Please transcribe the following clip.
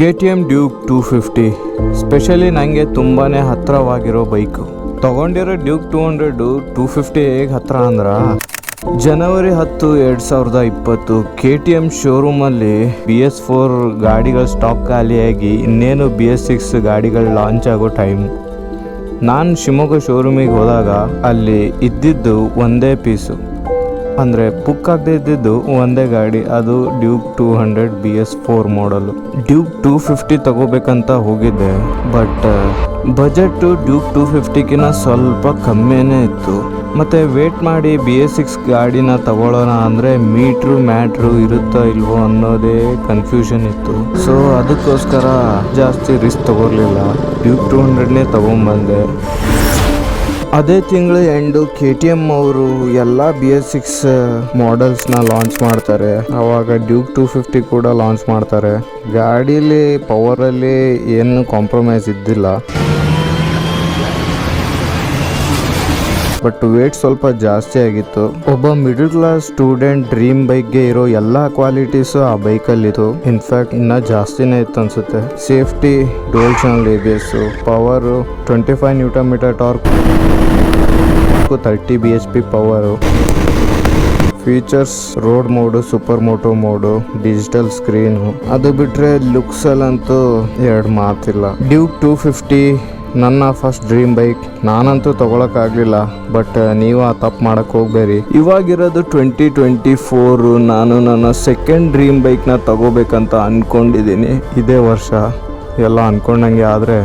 K T M Duke two fifty specially ನನಗೆ ತುಂಬಾ ಹತ್ತಿರವಾಗಿರೋ ಬೈಕು. ತಗೊಂಡಿರೋ Duke two hundred two fifty ಹೇಗೆ ಹತ್ತಿರ ಅಂದ್ರೆ, ಜನವರಿ ಹತ್ತು ಎರಡು ಸಾವಿರದ ಇಪ್ಪತ್ತು ಕೆ ಟಿ ಎಂ ಶೋರೂಮಲ್ಲಿ ಬಿ ಎಸ್ ಫೋರ್ ಗಾಡಿಗಳ ಸ್ಟಾಕ್ ಖಾಲಿಯಾಗಿ ಇನ್ನೇನು ಬಿ ಎಸ್ ಸಿಕ್ಸ್ ಗಾಡಿಗಳು ಲಾಂಚ್ ಆಗೋ ಟೈಮ್ ನಾನು ಶಿವಮೊಗ್ಗ ಶೋರೂಮಿಗೆ ಹೋದಾಗ ಅಲ್ಲಿ ಇದ್ದಿದ್ದು ಒಂದೇ ಪೀಸು. ಅಂದರೆ ಬುಕ್ ಆಗದೆ ಇದ್ದಿದ್ದು ಒಂದೇ ಗಾಡಿ, ಅದು Duke two hundred B S four ಮಾಡಲು ಡ್ಯೂಕ್ ಟೂ ಫಿಫ್ಟಿ ತಗೋಬೇಕಂತ ಹೋಗಿದ್ದೆ ಬಟ್ ಬಜೆಟ್ ಡ್ಯೂಕ್ ಟೂ ಫಿಫ್ಟಿಗಿನ ಸ್ವಲ್ಪ ಕಮ್ಮಿನೇ ಇತ್ತು. ಮತ್ತು ವೇಟ್ ಮಾಡಿ ಬಿ ಎಸ್ ಸಿಕ್ಸ್ ಗಾಡಿನ ತಗೊಳ್ಳೋಣ ಅಂದರೆ ಮೀಟ್ರು ಮ್ಯಾಟ್ರು ಇರುತ್ತೋ ಇಲ್ವೋ ಅನ್ನೋದೇ ಕನ್ಫ್ಯೂಷನ್ ಇತ್ತು. ಸೊ ಅದಕ್ಕೋಸ್ಕರ ಜಾಸ್ತಿ ರಿಸ್ಕ್ ತಗೊಳ್ಲಿಲ್ಲ ಡ್ಯೂಕ್ ಟೂ ಹಂಡ್ರೆಡ್ನೇ ತೊಗೊಂಬಂದೆ. ಅದೇ ತಿಂಗಳು ಎಂಡು ಕೆ ಟಿ ಎಂ ಅವರು ಎಲ್ಲ ಬಿ ಎಸ್ ಸಿಕ್ಸ್ ಮಾಡೆಲ್ಸ್ನ ಲಾಂಚ್ ಮಾಡ್ತಾರೆ. ಅವಾಗ ಡ್ಯೂಕ್ ಟೂ ಫಿಫ್ಟಿ ಕೂಡ ಲಾಂಚ್ ಮಾಡ್ತಾರೆ. ಗಾಡೀಲಿ ಪವರಲ್ಲಿ ಏನು ಕಾಂಪ್ರಮೈಸ್ ಇದ್ದಿಲ್ಲ. ಬಟ್ ವೇಟ್ ಸ್ವಲ್ಪ ಜಾಸ್ತಿ ಆಗಿತ್ತು. ಒಬ್ಬ ಮಿಡಲ್ ಕ್ಲಾಸ್ ಸ್ಟೂಡೆಂಟ್ ಡ್ರೀಮ್ ಬೈಕ್ಗೆ ಇರೋ ಎಲ್ಲಾ ಕ್ವಾಲಿಟೀಸ್ ಆ ಬೈಕಲ್ಲಿತ್ತು ಇನ್ಫ್ಯಾಕ್ಟ್ ಇನ್ನ ಜಾಸ್ತಿನೇ ಇತ್ತು ಅನ್ಸುತ್ತೆ. Safety dual channel A power twenty five newton meter torque thirty B H P power features road mode super moto mode digital screen ಅದು ಬಿಟ್ರೆ ಲುಕ್ಸ್ ಅಲ್ಲಂತೂ ಎರಡು ಮಾತಿಲ್ಲ. ಡ್ಯೂಕ್ ಟೂ ಫಿಫ್ಟಿ ನನ್ನ ಫಸ್ಟ್ ಡ್ರೀಮ್ ಬೈಕ್ ನಾನಂತೂ ತಗೊಳಕ್ಕಾಗ್ಲಿಲ್ಲ ಬಟ್ ನೀವು ಆ ತಪ್ಪು ಮಾಡಕ್ ಹೋಗ್ಬೇರಿ ಇವಾಗಿರೋದು ಟ್ವೆಂಟಿ ಟ್ವೆಂಟಿ ಫೋರು ನಾನು ನನ್ನ ಸೆಕೆಂಡ್ ಡ್ರೀಮ್ ಬೈಕ್ನ ತಗೋಬೇಕಂತ ಅನ್ಕೊಂಡಿದ್ದೀನಿ. ಇದೇ ವರ್ಷ. ಎಲ್ಲ ಅನ್ಕೊಂಡಂಗೆ ಆದರೆ